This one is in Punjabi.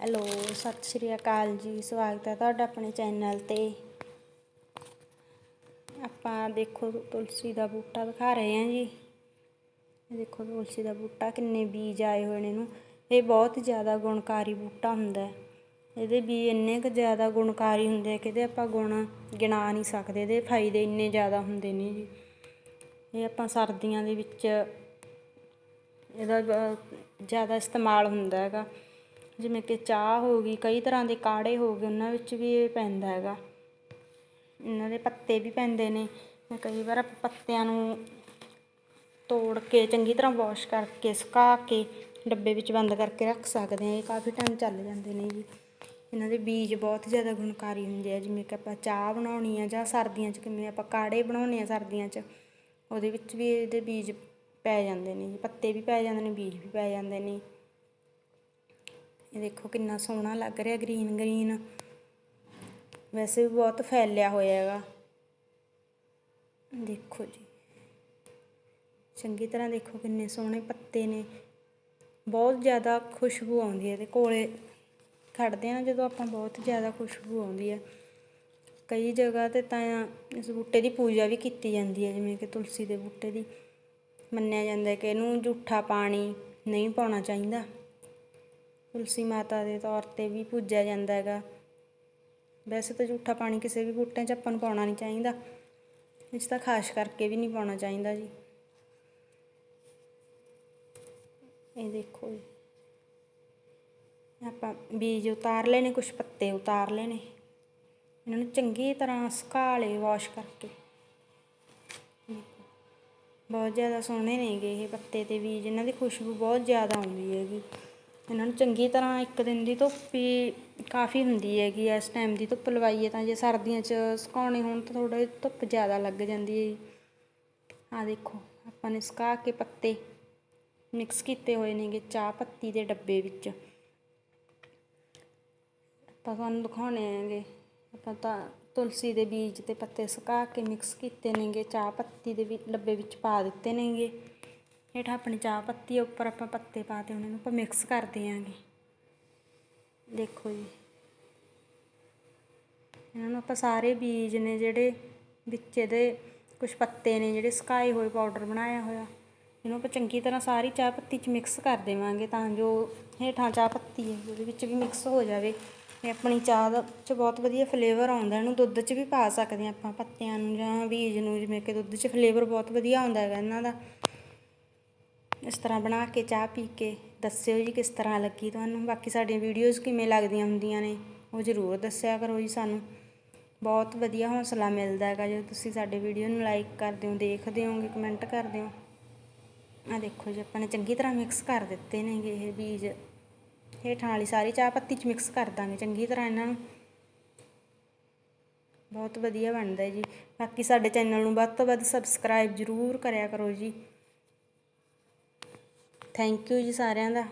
ਹੈਲੋ, ਸਤਿ ਸ਼੍ਰੀ ਅਕਾਲ ਜੀ, ਸਵਾਗਤ ਹੈ ਤੁਹਾਡਾ ਆਪਣੇ ਚੈਨਲ ਤੇ। ਆਪਾਂ ਦੇਖੋ ਤੁਲਸੀ ਦਾ ਬੂਟਾ ਦਿਖਾ ਰਹੇ ਹਾਂ ਜੀ। ਇਹ ਦੇਖੋ ਤੁਲਸੀ ਦਾ ਬੂਟਾ, ਕਿੰਨੇ ਬੀਜ ਆਏ ਹੋਏ ਨੇ ਇਹਨੂੰ। ਇਹ ਬਹੁਤ ਜ਼ਿਆਦਾ ਗੁਣਕਾਰੀ ਬੂਟਾ ਹੁੰਦਾ ਹੈ। ਇਹਦੇ ਬੀਜ ਇੰਨੇ ਕੁ ਜ਼ਿਆਦਾ ਗੁਣਕਾਰੀ ਹੁੰਦੇ ਆ ਕਿ ਇਹਦੇ ਆਪਾਂ ਗੁਣ ਗਿਣਾ ਨਹੀਂ ਸਕਦੇ, ਇਹਦੇ ਫਾਇਦੇ ਇੰਨੇ ਜ਼ਿਆਦਾ ਹੁੰਦੇ ਨੇ ਜੀ। ਇਹ ਆਪਾਂ ਸਰਦੀਆਂ ਦੇ ਵਿੱਚ ਇਹਦਾ ਜ਼ਿਆਦਾ ਇਸਤੇਮਾਲ ਹੁੰਦਾ ਹੈਗਾ। ਜਿਵੇਂ ਕਿ ਚਾਹ ਹੋ ਗਈ, ਕਈ ਤਰ੍ਹਾਂ ਦੇ ਕਾੜੇ ਹੋ ਗਏ, ਉਹਨਾਂ ਵਿੱਚ ਵੀ ਇਹ ਪੈਂਦਾ ਹੈਗਾ। ਇਹਨਾਂ ਦੇ ਪੱਤੇ ਵੀ ਪੈਂਦੇ ਨੇ। ਤੇ ਕਈ ਵਾਰ ਆਪਾਂ ਪੱਤਿਆਂ ਨੂੰ ਤੋੜ ਕੇ ਚੰਗੀ ਤਰ੍ਹਾਂ ਵਾਸ਼ ਕਰਕੇ, ਸੁਕਾ ਕੇ ਡੱਬੇ ਵਿੱਚ ਬੰਦ ਕਰਕੇ ਰੱਖ ਸਕਦੇ ਹਾਂ। ਇਹ ਕਾਫੀ ਟਾਈਮ ਚੱਲ ਜਾਂਦੇ ਨੇ ਜੀ। ਇਹਨਾਂ ਦੇ ਬੀਜ ਬਹੁਤ ਜ਼ਿਆਦਾ ਗੁਣਕਾਰੀ ਹੁੰਦੇ ਆ। ਜਿਵੇਂ ਕਿ ਆਪਾਂ ਚਾਹ ਬਣਾਉਣੀ ਆ ਜਾਂ ਸਰਦੀਆਂ 'ਚ ਕਿਵੇਂ ਆਪਾਂ ਕਾੜੇ ਬਣਾਉਂਦੇ ਆ ਸਰਦੀਆਂ 'ਚ, ਉਹਦੇ ਵਿੱਚ ਵੀ ਇਹਦੇ ਬੀਜ ਪੈ ਜਾਂਦੇ ਨੇ ਜੀ। ਪੱਤੇ ਵੀ ਪੈ ਜਾਂਦੇ ਨੇ, ਬੀਜ ਵੀ ਪੈ ਜਾਂਦੇ ਨੇ। ਇਹ ਦੇਖੋ ਕਿੰਨਾ ਸੋਹਣਾ ਲੱਗ ਰਿਹਾ ਗ੍ਰੀਨ ਗ੍ਰੀਨ ਵੈਸੇ ਵੀ ਬਹੁਤ ਫੈਲਿਆ ਹੋਇਆ ਹੈਗਾ। ਦੇਖੋ ਜੀ। ਚੰਗੀ ਤਰ੍ਹਾਂ ਦੇਖੋ ਕਿੰਨੇ ਸੋਹਣੇ ਪੱਤੇ ਨੇ। ਬਹੁਤ ਜ਼ਿਆਦਾ ਖੁਸ਼ਬੂ ਆਉਂਦੀ ਹੈ ਇਹਦੇ ਕੋਲੇ। ਖੜਦੇ ਆ ਜਦੋਂ ਆਪਾਂ ਬਹੁਤ ਜ਼ਿਆਦਾ ਖੁਸ਼ਬੂ ਆਉਂਦੀ ਹੈ। ਕਈ ਜਗ੍ਹਾ ਤੇ ਤਾਂ ਇਸ ਬੂਟੇ ਦੀ ਪੂਜਾ ਵੀ ਕੀਤੀ ਜਾਂਦੀ ਹੈ, ਜਿਵੇਂ ਕਿ ਤੁਲਸੀ ਦੇ ਬੂਟੇ ਦੀ। ਮੰਨਿਆ ਜਾਂਦਾ ਹੈ ਕਿ ਇਹਨੂੰ ਜੂਠਾ ਪਾਣੀ ਨਹੀਂ ਪਾਉਣਾ ਚਾਹੀਦਾ। ਤੁਲਸੀ ਮਾਤਾ ਦੇ ਤੌਰ ਤੇ ਵੀ ਪੂਜਿਆ ਜਾਂਦਾ ਹੈਗਾ। ਵੈਸੇ ਤਾਂ ਜੂਠਾ ਪਾਣੀ ਕਿਸੇ ਵੀ ਬੂਟਿਆਂ 'ਚ ਆਪਾਂ ਨੂੰ ਪਾਉਣਾ ਨਹੀਂ ਚਾਹੀਦਾ। ਇਸ ਤਾਂ ਖਾਸ ਕਰਕੇ ਵੀ ਨਹੀਂ ਪਾਉਣਾ ਚਾਹੀਦਾ ਜੀ। ਇਹ ਦੇਖੋ ਜੀ। ਆਪਾਂ ਬੀਜ ਉਤਾਰ ਲਏ ਨੇ ਕੁਝ ਪੱਤੇ ਉਤਾਰ ਲਏ ਨੇ ਇਹਨਾਂ ਨੂੰ ਚੰਗੀ ਤਰ੍ਹਾਂ ਸੁਕਾ ਲਏ ਵਾਸ਼ ਕਰਕੇ। ਬਹੁਤ ਜ਼ਿਆਦਾ ਸੋਹਣੇ ਨੇਗੇ ਇਹ ਪੱਤੇ ਤੇ ਬੀਜ। ਇਹਨਾਂ ਦੀ ਖੁਸ਼ਬੂ ਬਹੁਤ ਜ਼ਿਆਦਾ ਆਉਂਦੀ ਹੈਗੀ। ਇਹਨਾਂ ਨੂੰ ਚੰਗੀ ਤਰ੍ਹਾਂ ਇੱਕ ਦਿਨ ਦੀ ਧੁੱਪ ਵੀ ਕਾਫੀ ਹੁੰਦੀ ਹੈਗੀ ਇਸ ਟਾਈਮ ਦੀ ਧੁੱਪ ਲਵਾਈਏ ਤਾਂ ਜੇ ਸਰਦੀਆਂ 'ਚ ਸੁਕਾਉਣੇ ਹੋਣ ਤਾਂ ਥੋੜਾ ਧੁੱਪ ਜ਼ਿਆਦਾ ਲੱਗ ਜਾਂਦੀ ਹੈ ਜੀ। ਆ ਦੇਖੋ, ਆਪਾਂ ਨੇ ਸੁਕਾ ਕੇ ਪੱਤੇ ਮਿਕਸ ਕੀਤੇ ਹੋਏ ਨੇਗੇ ਚਾਹ ਪੱਤੀ ਦੇ ਡੱਬੇ ਵਿੱਚ। ਆਪਾਂ ਤੁਹਾਨੂੰ ਦਿਖਾਉਣੇ ਹੈਗੇ, ਆਪਾਂ ਤਾਂ ਤੁਲਸੀ ਦੇ ਬੀਜ ਤੇ ਪੱਤੇ ਸੁਕਾ ਕੇ ਮਿਕਸ ਕੀਤੇ ਨੇਗੇ, ਚਾਹ ਪੱਤੀ ਦੇ ਵਿੱਚ ਡੱਬੇ ਵਿੱਚ ਪਾ ਦਿੱਤੇ ਨੇਗੇ। ਹੇਠਾਂ ਆਪਣੀ ਚਾਹ ਪੱਤੀ ਉੱਪਰ ਆਪਾਂ ਪੱਤੇ ਪਾਤੇ ਉਹਨਾਂ ਨੂੰ ਆਪਾਂ ਮਿਕਸ ਕਰ ਦਿਆਂਗੇ। ਦੇਖੋ ਜੀ। ਇਹਨਾਂ ਨੂੰ ਆਪਾਂ ਸਾਰੇ ਬੀਜ ਨੇ ਜਿਹੜੇ ਵਿੱਚ ਇਹਦੇ ਕੁਝ ਪੱਤੇ ਨੇ ਜਿਹੜੇ ਸੁਕਾਏ ਹੋਏ ਪਾਊਡਰ ਬਣਾਇਆ ਹੋਇਆ। ਇਹਨੂੰ ਆਪਾਂ ਚੰਗੀ ਤਰ੍ਹਾਂ ਸਾਰੀ ਚਾਹ ਪੱਤੀ 'ਚ ਮਿਕਸ ਕਰ ਦੇਵਾਂਗੇ ਤਾਂ ਜੋ ਹੇਠਾਂ ਚਾਹ ਪੱਤੀ ਹੈ, ਉਹਦੇ ਵਿੱਚ ਵੀ ਮਿਕਸ ਹੋ ਜਾਵੇ ਇਹ ਆਪਣੀ ਚਾਹ ਦਾ 'ਚ ਬਹੁਤ ਵਧੀਆ ਫਲੇਵਰ ਆਉਂਦਾ। ਇਹਨੂੰ ਦੁੱਧ 'ਚ ਵੀ ਪਾ ਸਕਦੇ ਹਾਂ ਆਪਾਂ ਪੱਤਿਆਂ ਨੂੰ ਜਾਂ ਬੀਜ ਨੂੰ, ਜਿਵੇਂ ਕਿ ਦੁੱਧ 'ਚ ਫਲੇਵਰ ਬਹੁਤ ਵਧੀਆ ਆਉਂਦਾ ਹੈਗਾ ਇਹਨਾਂ ਦਾ। ਇਸ ਤਰ੍ਹਾਂ ਬਣਾ ਕੇ, ਚਾਹ ਪੀ ਕੇ ਦੱਸਿਓ ਜੀ ਕਿਸ ਤਰ੍ਹਾਂ ਲੱਗੀ ਤੁਹਾਨੂੰ। ਬਾਕੀ ਸਾਡੀਆਂ ਵੀਡੀਓਜ਼ ਕਿਵੇਂ ਲੱਗਦੀਆਂ ਹੁੰਦੀਆਂ ਨੇ, ਉਹ ਜ਼ਰੂਰ ਦੱਸਿਆ ਕਰੋ ਜੀ ਸਾਨੂੰ। ਬਹੁਤ ਵਧੀਆ ਹੌਸਲਾ ਮਿਲਦਾ ਹੈਗਾ ਜਦੋਂ ਤੁਸੀਂ ਸਾਡੇ ਵੀਡੀਓ ਨੂੰ ਲਾਈਕ ਕਰਦੇ ਹੋ, ਦੇਖਦੇ ਹੋਗੇ ਕਮੈਂਟ ਕਰਦੇ ਹੋ। ਆ ਦੇਖੋ ਜੀ, ਆਪਾਂ ਨੇ ਚੰਗੀ ਤਰ੍ਹਾਂ ਮਿਕਸ ਕਰ ਦਿੱਤੇ ਨੇਗੇ ਇਹ ਬੀਜ। ਹੇਠਾਂ ਵਾਲੀ ਸਾਰੀ ਚਾਹ ਪੱਤੀ 'ਚ ਮਿਕਸ ਕਰ ਦਾਂਗੇ ਚੰਗੀ ਤਰ੍ਹਾਂ ਇਹਨਾਂ ਨੂੰ। ਬਹੁਤ ਵਧੀਆ ਬਣਦਾ ਜੀ। ਬਾਕੀ ਸਾਡੇ ਚੈਨਲ ਨੂੰ ਵੱਧ ਤੋਂ ਵੱਧ ਸਬਸਕ੍ਰਾਈਬ ਜ਼ਰੂਰ ਕਰਿਆ ਕਰੋ ਜੀ। ਥੈਂਕ ਯੂ ਜੀ ਸਾਰਿਆਂ ਦਾ।